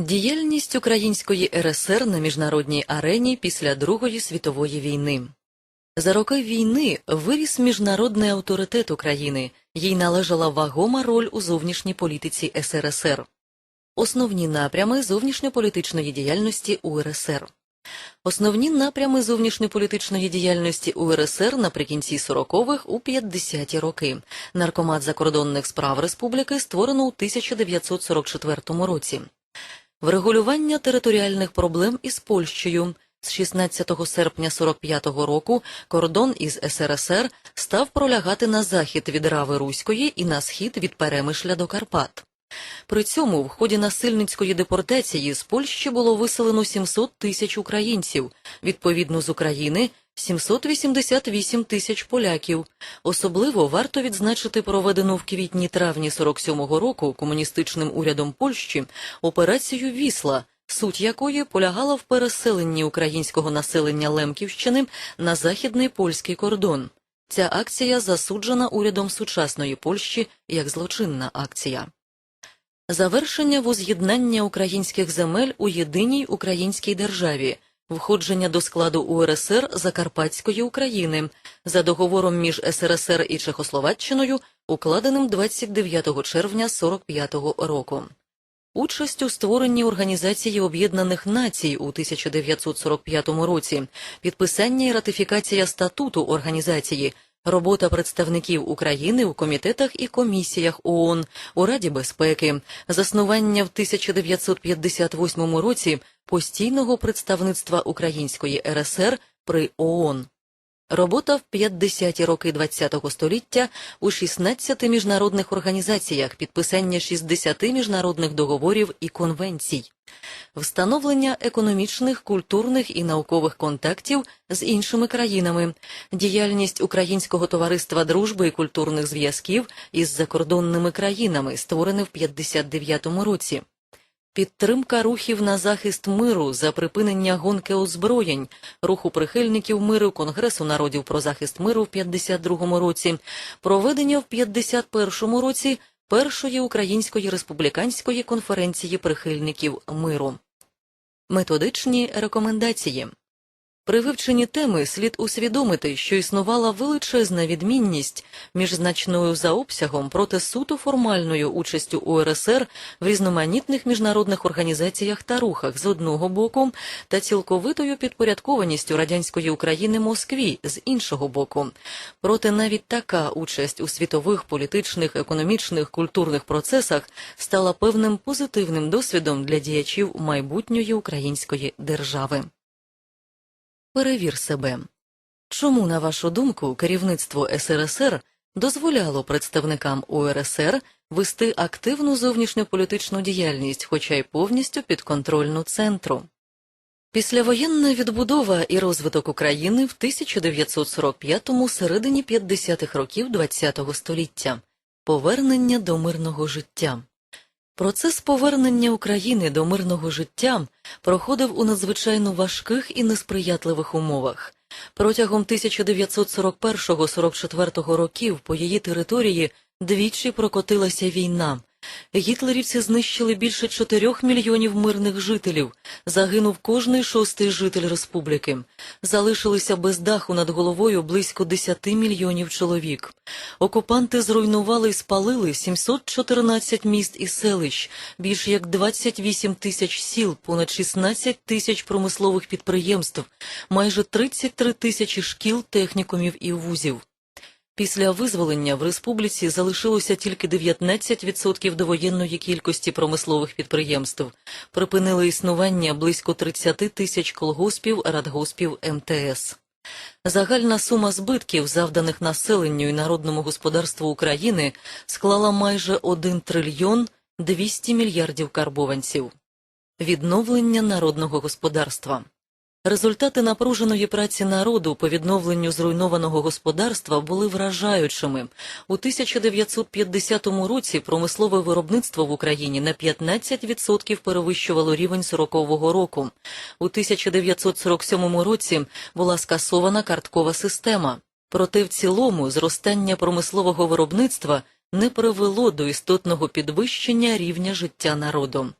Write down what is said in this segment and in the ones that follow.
Діяльність Української РСР на міжнародній арені після Другої світової війни. За роки війни виріс міжнародний авторитет України, їй належала вагома роль у зовнішній політиці СРСР. Основні напрями зовнішньополітичної діяльності УРСР. Основні напрями зовнішньополітичної діяльності УРСР наприкінці 40-х у 50-ті роки. Наркомат закордонних справ республіки створено у 1944 році. Врегулювання територіальних проблем із Польщею. З 16 серпня 45-го року кордон із СРСР став пролягати на захід від Рави Руської і на схід від Перемишля до Карпат. При цьому в ході насильницької депортації з Польщі було виселено 700 тисяч українців, відповідно з України 788 тисяч поляків. Особливо варто відзначити проведену в квітні-травні 47-го року комуністичним урядом Польщі операцію Вісла, суть якої полягала в переселенні українського населення Лемківщини на західний польський кордон. Ця акція засуджена урядом сучасної Польщі як злочинна акція. Завершення воз'єднання українських земель у єдиній українській державі, входження до складу УРСР Закарпатської України. За договором між СРСР і Чехословаччиною, укладеним 29 червня 45-го року. Участь у створенні Організації Об'єднаних Націй у 1945 році, підписання і ратифікація статуту організації, робота представників України у комітетах і комісіях ООН, у Раді безпеки, заснування в 1958 році постійного представництва Української РСР при ООН. Робота в 50-ті роки ХХ століття у 16 міжнародних організаціях, підписання 60 міжнародних договорів і конвенцій, встановлення економічних, культурних і наукових контактів з іншими країнами, діяльність Українського товариства дружби і культурних зв'язків із закордонними країнами, створене в 59-му році. Підтримка рухів на захист миру за припинення гонки озброєнь, руху прихильників миру Конгресу народів про захист миру в 52-му році, проведення в 51-му році першої української республіканської конференції прихильників миру. Методичні рекомендації при вивченні теми слід усвідомити, що існувала величезна відмінність між значною за обсягом проти суто формальною участю УРСР в різноманітних міжнародних організаціях та рухах з одного боку та цілковитою підпорядкованістю радянської України Москві з іншого боку. Проте навіть така участь у світових політичних, економічних, культурних процесах стала певним позитивним досвідом для діячів майбутньої української держави. Перевір себе. Чому, на вашу думку, керівництво СРСР дозволяло представникам УРСР вести активну зовнішньополітичну діяльність, хоча й повністю підконтрольну центру? Післявоєнна відбудова і розвиток України в 1945-му середині 50-х років ХХ століття. Повернення до мирного життя. Процес повернення України до мирного життя проходив у надзвичайно важких і несприятливих умовах. Протягом 1941-44 років по її території двічі прокотилася війна. Гітлерівці знищили більше 4 мільйонів мирних жителів, загинув кожний шостий житель республіки. Залишилися без даху над головою близько 10 мільйонів чоловік. Окупанти зруйнували і спалили 714 міст і селищ, більш як 28 тисяч сіл, понад 16 тисяч промислових підприємств, майже 33 тисячі шкіл, технікумів і вузів. Після визволення в республіці залишилося тільки 19% довоєнної кількості промислових підприємств. Припинили існування близько 30 тисяч колгоспів, радгоспів МТС. Загальна сума збитків, завданих населенню і народному господарству України, склала майже 1 трильйон 200 мільярдів карбованців. Відновлення народного господарства. Результати напруженої праці народу по відновленню зруйнованого господарства були вражаючими. У 1950 році промислове виробництво в Україні на 15% перевищувало рівень 40-го року. У 1947 році була скасована карткова система. Проте в цілому зростання промислового виробництва не привело до істотного підвищення рівня життя народу.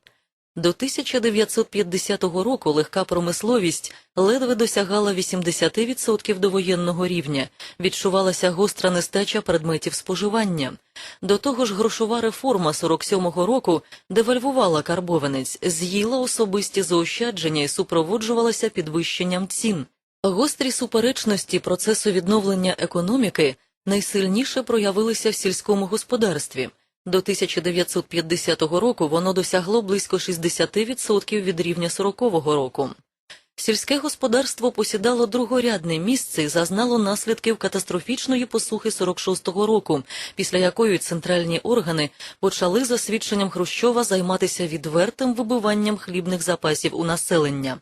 До 1950 року легка промисловість ледве досягала 80% довоєнного рівня, відчувалася гостра нестача предметів споживання. До того ж, грошова реформа 47-го року девальвувала карбованець, з'їла особисті заощадження і супроводжувалася підвищенням цін. Гострі суперечності процесу відновлення економіки найсильніше проявилися в сільському господарстві. До 1950 року воно досягло близько 60% від рівня 40-го року. Сільське господарство посідало другорядне місце і зазнало наслідків катастрофічної посухи 46-го року, після якої центральні органи почали за свідченням Хрущова займатися відвертим вибиванням хлібних запасів у населення.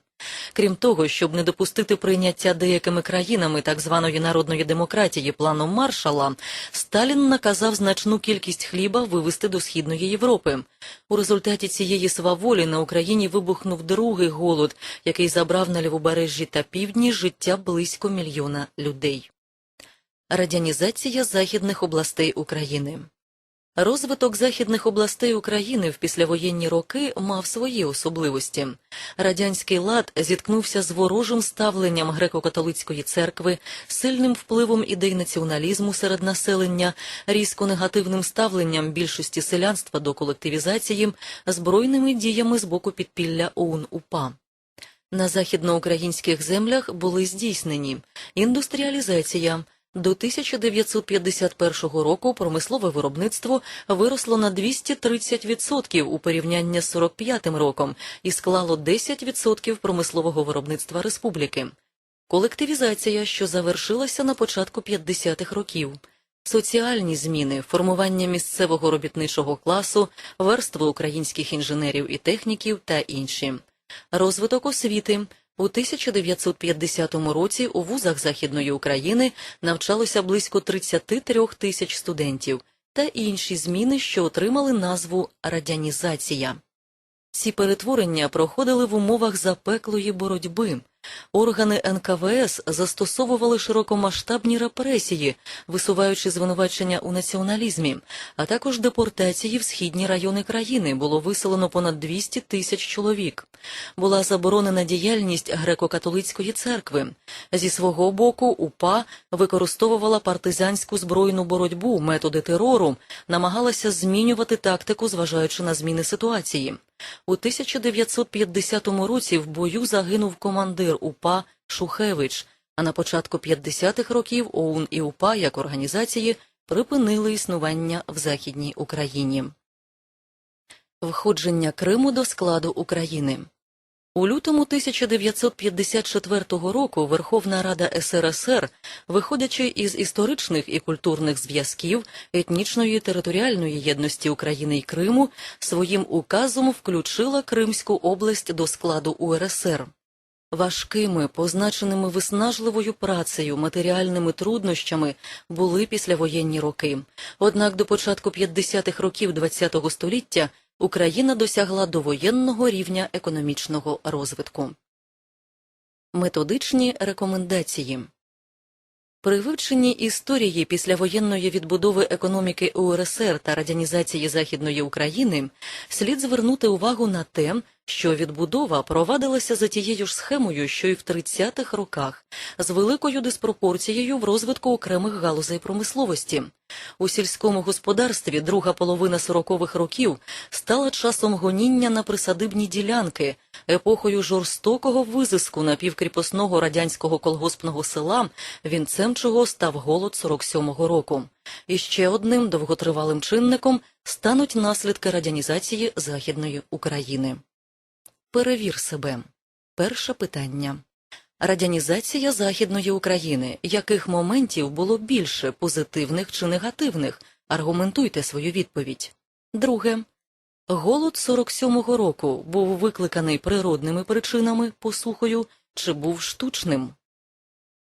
Крім того, щоб не допустити прийняття деякими країнами так званої народної демократії планом Маршала, Сталін наказав значну кількість хліба вивезти до Східної Європи. У результаті цієї сваволі на Україні вибухнув другий голод, який забрав на лівобережжі та півдні життя близько мільйона людей. Радянізація західних областей України Розвиток західних областей України в післявоєнні роки мав свої особливості. Радянський лад зіткнувся з ворожим ставленням греко-католицької церкви, сильним впливом ідей націоналізму серед населення, різко негативним ставленням більшості селянства до колективізації, збройними діями з боку підпілля ОУН-УПА. На західноукраїнських землях були здійснені індустріалізація – до 1951 року промислове виробництво виросло на 230% у порівнянні з 45-м роком і склало 10% промислового виробництва республіки. Колективізація, що завершилася на початку 50-х років. Соціальні зміни, формування місцевого робітничого класу, верстви українських інженерів і техніків та інші. Розвиток освіти – у 1950 році у вузах Західної України навчалося близько 33 тисяч студентів та інші зміни, що отримали назву радянізація. Ці перетворення проходили в умовах запеклої боротьби. Органи НКВС застосовували широкомасштабні репресії, висуваючи звинувачення у націоналізмі, а також депортації в східні райони країни було виселено понад 200 тисяч чоловік. Була заборонена діяльність греко-католицької церкви. Зі свого боку, УПА використовувала партизанську збройну боротьбу, методи терору, намагалася змінювати тактику, зважаючи на зміни ситуації. У 1950 році в бою загинув командир УПА Шухевич, а на початку 50-х років ОУН і УПА як організації припинили існування в Західній Україні. Входження Криму до складу України у лютому 1954 року Верховна Рада СРСР, виходячи із історичних і культурних зв'язків етнічної і територіальної єдності України і Криму, своїм указом включила Кримську область до складу УРСР. Важкими, позначеними виснажливою працею, матеріальними труднощами були післявоєнні роки. Однак до початку 50-х років ХХ століття Україна досягла довоєнного рівня економічного розвитку. Методичні рекомендації при вивченні історії післявоєнної відбудови економіки УРСР та радянізації Західної України слід звернути увагу на те, що відбудова провадилася за тією ж схемою, що й в 30-х роках, з великою диспропорцією в розвитку окремих галузей промисловості. У сільському господарстві друга половина 40-х років стала часом гоніння на присадибні ділянки, епохою жорстокого визиску напівкріпосного радянського колгоспного села, вінцем чого став голод 47-го року. І ще одним довготривалим чинником стануть наслідки радянізації Західної України. Перевір себе. Перше питання. Радянізація Західної України. Яких моментів було більше позитивних чи негативних? Аргументуйте свою відповідь. Друге. Голод 47-го року був викликаний природними причинами посухою чи був штучним?